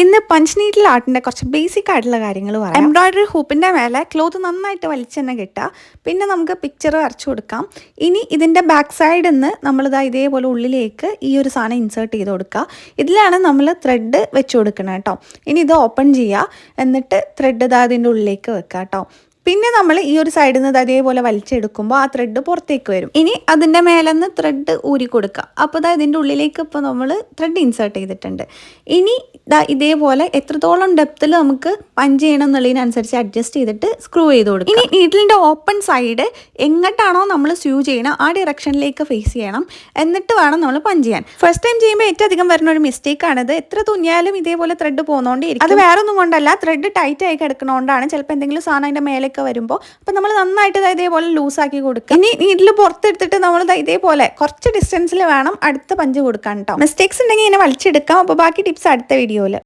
ഇന്ന് punch needle ആർട്ടിന്റെ കുറച്ച് basic ആയിട്ടുള്ള കാര്യങ്ങൾ പറയാം. എംബ്രോയിഡറി ഹൂപ്പിന്റെ മേലെ ക്ലോത്ത് നന്നായിട്ട് വലിച്ചു തന്നെ കിട്ടുക. പിന്നെ നമുക്ക് പിക്ചർ വരച്ചു കൊടുക്കാം. ഇനി ഇതിന്റെ ബാക്ക് സൈഡിൽ നിന്ന് നമ്മളിതാ ഇതേപോലെ ഉള്ളിലേക്ക് ഈ ഒരു സാധനം ഇൻസേർട്ട് ചെയ്ത് കൊടുക്കുക. ഇതിലാണ് നമ്മൾ ത്രെഡ് വെച്ച് കൊടുക്കണം കേട്ടോ ഇനി ഇത് ഓപ്പൺ ചെയ്യുക. എന്നിട്ട് ത്രെഡ് ഇതാ ഇതിന്റെ ഉള്ളിലേക്ക് വെക്കുക കേട്ടോ പിന്നെ നമ്മൾ ഈ ഒരു സൈഡിൽ നിന്ന് അതേപോലെ വലിച്ചെടുക്കുമ്പോൾ ആ ത്രെഡ് പുറത്തേക്ക് വരും. ഇനി അതിന്റെ മേലെ നിന്ന് ത്രെഡ് ഊരി കൊടുക്കുക അപ്പോൾ ഇതാ ഇതിന്റെ ഉള്ളിലേക്ക് ഇപ്പോൾ നമ്മൾ ത്രെഡ് ഇൻസേർട്ട് ചെയ്തിട്ടുണ്ട്. ഇനി ദാ ഇതേപോലെ എത്രത്തോളം ഡെപ്തിൽ നമുക്ക് പഞ്ച് ചെയ്യണം എന്നുള്ളതിനനുസരിച്ച് അഡ്ജസ്റ്റ് ചെയ്തിട്ട് സ്ക്രൂ ചെയ്ത് കൊടുക്കും. ഇനി നീഡിലിന്റെ ഓപ്പൺ സൈഡ് എങ്ങോട്ടാണോ നമ്മൾ സ്യൂ ചെയ്യണം ആ ഡിറക്ഷനിലേക്ക് ഫേസ് ചെയ്യണം. എന്നിട്ട് വേണം നമ്മൾ പഞ്ച് ചെയ്യാൻ. ഫസ്റ്റ് ടൈം ചെയ്യുമ്പോൾ ഏറ്റവും അധികം വരുന്ന ഒരു മിസ്റ്റേക്ക് ആണിത്. എത്ര തുന്നിയാലും ഇതേപോലെ ത്രെഡ് പോകുന്നോണ്ടിരിക്കും അത് വേറെ ഒന്നും കൊണ്ടല്ല. ത്രെഡ് ടൈറ്റ് ആയി കിടക്കണോണ്ടാണ് ചിലപ്പോൾ എന്തെങ്കിലും സാധനം അതിന്റെ മേലേക്ക് വരുമ്പോൾ അപ്പോൾ നമ്മൾ നന്നായിട്ട് ഇത് ഇതേപോലെ ലൂസാക്കി കൊടുക്കുക ഇനി നീഡിൽ പുറത്തെടുത്തിട്ട് നമ്മൾ ദാ ഇതേപോലെ കുറച്ച് ഡിസ്റ്റൻസിൽ വേണം അടുത്ത പഞ്ച് കൊടുക്കാൻ കേട്ടോ മിസ്റ്റേക്സ് ഉണ്ടെങ്കിൽ ഇങ്ങനെ വലിച്ചെടുക്കാം. അപ്പോൾ ബാക്കി ടിപ്സ് അടുത്ത വീഡിയോയിൽ